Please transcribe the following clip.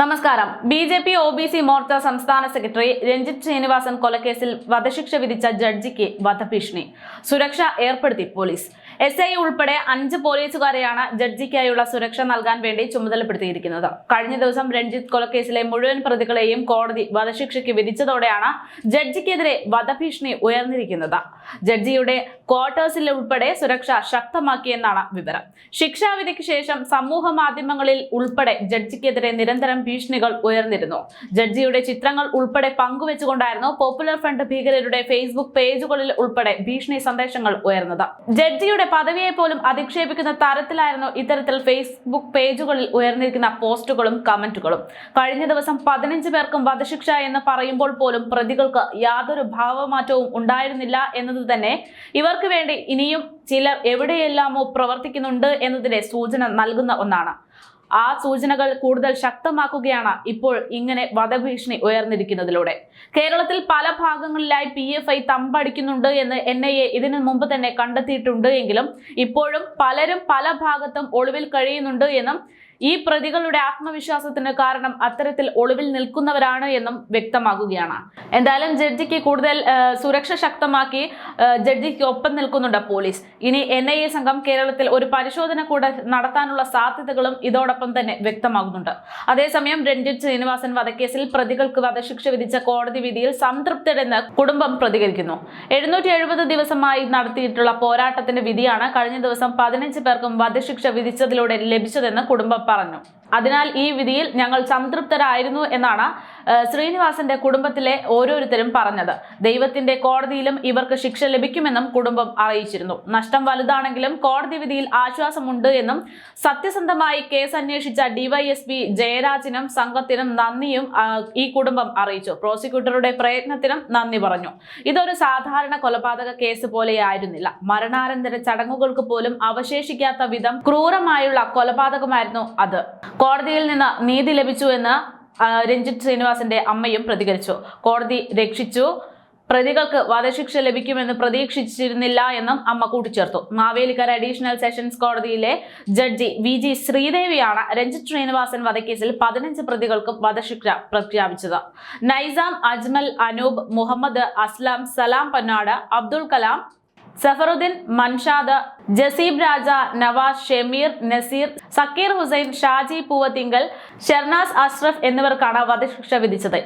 നമസ്കാരം. B J P O B C Morcha സംസ്ഥാന secretary Ranjith Sreenivasan കൊലക്കേസിൽ വധശിക്ഷ വിധിച്ച ജഡ്ജിക്ക് വധഭീഷണി. സുരക്ഷ ഏർപ്പെടുത്തി പോലീസ്. എസ് ഐ ഉൾപ്പെടെ അഞ്ച് പോലീസുകാരെയാണ് ജഡ്ജിക്കായുള്ള സുരക്ഷ നൽകാൻ വേണ്ടി ചുമതലപ്പെടുത്തിയിരിക്കുന്നത്. കഴിഞ്ഞ ദിവസം രഞ്ജിത്ത് കൊലക്കേസിലെ മുഴുവൻ പ്രതികളെയും കോടതി വധശിക്ഷയ്ക്ക് വിധിച്ചതോടെയാണ് ജഡ്ജിക്കെതിരെ വധഭീഷണി ഉയർന്നിരിക്കുന്നത്. ജഡ്ജിയുടെ ക്വാർട്ടേഴ്സിൽ ഉൾപ്പെടെ സുരക്ഷ ശക്തമാക്കിയെന്നാണ് വിവരം. ശിക്ഷാവിധിക്ക് ശേഷം സമൂഹ മാധ്യമങ്ങളിൽ ഉൾപ്പെടെ ജഡ്ജിക്കെതിരെ നിരന്തരം ഭീഷണികൾ ഉയർന്നിരുന്നു. ജഡ്ജിയുടെ ചിത്രങ്ങൾ ഉൾപ്പെടെ പങ്കുവെച്ചുകൊണ്ടായിരുന്നു പോപ്പുലർ ഫ്രണ്ട് ഭീകരരുടെ ഫേസ്ബുക്ക് പേജുകളിൽ ഉൾപ്പെടെ ഭീഷണി സന്ദേശങ്ങൾ ഉയർന്നത്. ജഡ്ജിയുടെ പദവിയെ പോലും അധിക്ഷേപിക്കുന്ന തരത്തിലായിരുന്നു ഇത്തരത്തിൽ ഫേസ്ബുക്ക് പേജുകളിൽ ഉയർന്നിരിക്കുന്ന പോസ്റ്റുകളും കമന്റുകളും. കഴിഞ്ഞ ദിവസം പതിനഞ്ച് പേർക്കും വധശിക്ഷ എന്ന് പറയുമ്പോൾ പോലും പ്രതികൾക്ക് യാതൊരു ഭാവമാറ്റവും ഉണ്ടായിരുന്നില്ല എന്നത് തന്നെ ഇവർക്ക് വേണ്ടി ഇനിയും ചിലർ എവിടെയെല്ലാമോ പ്രവർത്തിക്കുന്നുണ്ട് എന്നതിന്റെ സൂചന നൽകുന്ന ഒന്നാണ്. ആ സൂചനകൾ കൂടുതൽ ശക്തമാക്കുകയാണ് ഇപ്പോൾ ഇങ്ങനെ വധഭീഷണി ഉയർന്നിരിക്കുന്നതിലൂടെ. കേരളത്തിൽ പല ഭാഗങ്ങളിലായി പി എഫ് ഐ തമ്പടിക്കുന്നുണ്ട് എന്ന് എൻ ഐ എ ഇതിനു മുമ്പ് തന്നെ കണ്ടെത്തിയിട്ടുണ്ട് എങ്കിലും ഇപ്പോഴും പലരും പല ഭാഗത്തും ഒളിവിൽ കഴിയുന്നുണ്ട് എന്നും ഈ പ്രതികളുടെ ആത്മവിശ്വാസത്തിന് കാരണം അത്തരത്തിൽ ഒളിവിൽ നിൽക്കുന്നവരാണ് എന്നും വ്യക്തമാകുകയാണ്. എന്തായാലും ജഡ്ജിക്ക് കൂടുതൽ സുരക്ഷ ശക്തമാക്കി ജഡ്ജിക്ക് ഒപ്പം നിൽക്കുന്നുണ്ട് പോലീസ്. ഇനി എൻ ഐ എ സംഘം കേരളത്തിൽ ഒരു പരിശോധന കൂടെ നടത്താനുള്ള സാധ്യതകളും ഇതോടൊപ്പം തന്നെ വ്യക്തമാകുന്നുണ്ട്. അതേസമയം രഞ്ജിത്ത് ശ്രീനിവാസൻ വധക്കേസിൽ പ്രതികൾക്ക് വധശിക്ഷ വിധിച്ച കോടതി വിധിയിൽ സംതൃപ്തരെന്ന് കുടുംബം പ്രതികരിക്കുന്നു. എഴുന്നൂറ്റി എഴുപത് ദിവസമായി നടത്തിയിട്ടുള്ള പോരാട്ടത്തിന്റെ വിധിയാണ് കഴിഞ്ഞ ദിവസം പതിനഞ്ച് പേർക്കും വധശിക്ഷ വിധിച്ചതിലൂടെ ലഭിച്ചതെന്ന് കുടുംബം പറഞ്ഞു അതിനാൽ ഈ വിധിയിൽ ഞങ്ങൾ സംതൃപ്തരായിരുന്നു എന്നാണ് ശ്രീനിവാസന്റെ കുടുംബത്തിലെ ഓരോരുത്തരും പറഞ്ഞത്. ദൈവത്തിന്റെ കോടതിയിലും ഇവർക്ക് ശിക്ഷ ലഭിക്കുമെന്നും കുടുംബം അറിയിച്ചിരുന്നു. നഷ്ടം വലുതാണെങ്കിലും കോടതി വിധിയിൽ ആശ്വാസമുണ്ട് എന്നും സത്യസന്ധമായി കേസ് അന്വേഷിച്ച ഡിവൈഎസ്പി ജയരാജിനും സംഘത്തിനും നന്ദിയും ഈ കുടുംബം അറിയിച്ചു. പ്രോസിക്യൂട്ടറുടെ പ്രയത്നത്തിനും നന്ദി പറഞ്ഞു. ഇതൊരു സാധാരണ കൊലപാതക കേസ് പോലെയായിരുന്നില്ല. മരണാനന്തര ചടങ്ങുകൾക്ക് പോലും അവശേഷിക്കാത്ത വിധം ക്രൂരമായുള്ള കൊലപാതകമായിരുന്നു അത്. കോടതിയിൽ നിന്ന് നീതി ലഭിച്ചു എന്ന് രഞ്ജിത്ത് ശ്രീനിവാസിന്റെ അമ്മയും പ്രതികരിച്ചു. കോടതി രക്ഷിച്ചു. പ്രതികൾക്ക് വധശിക്ഷ ലഭിക്കുമെന്ന് പ്രതീക്ഷിച്ചിരുന്നില്ല എന്നും അമ്മ കൂട്ടിച്ചേർത്തു. മാവേലിക്കര അഡീഷണൽ സെഷൻസ് കോടതിയിലെ ജഡ്ജി വി ജി ശ്രീദേവിയാണ് രഞ്ജിത്ത് ശ്രീനിവാസൻ വധക്കേസിൽ പതിനഞ്ച് പ്രതികൾക്കും വധശിക്ഷ പ്രഖ്യാപിച്ചത്. നൈസാം അജ്മൽ അനൂപ് മുഹമ്മദ് അസ്ലാം സലാം പന്നാട് അബ്ദുൾ കലാം സഫറുദ്ദീൻ മൻഷാദ് ജസീബ് രാജ നവാസ് ഷെമീർ നസീർ സക്കീർ ഹുസൈൻ ഷാജി പൂവത്തിങ്കൽ ഷെർനാസ് അഷ്റഫ് എന്നിവർക്കാണ് വധശിക്ഷ വിധിച്ചത്.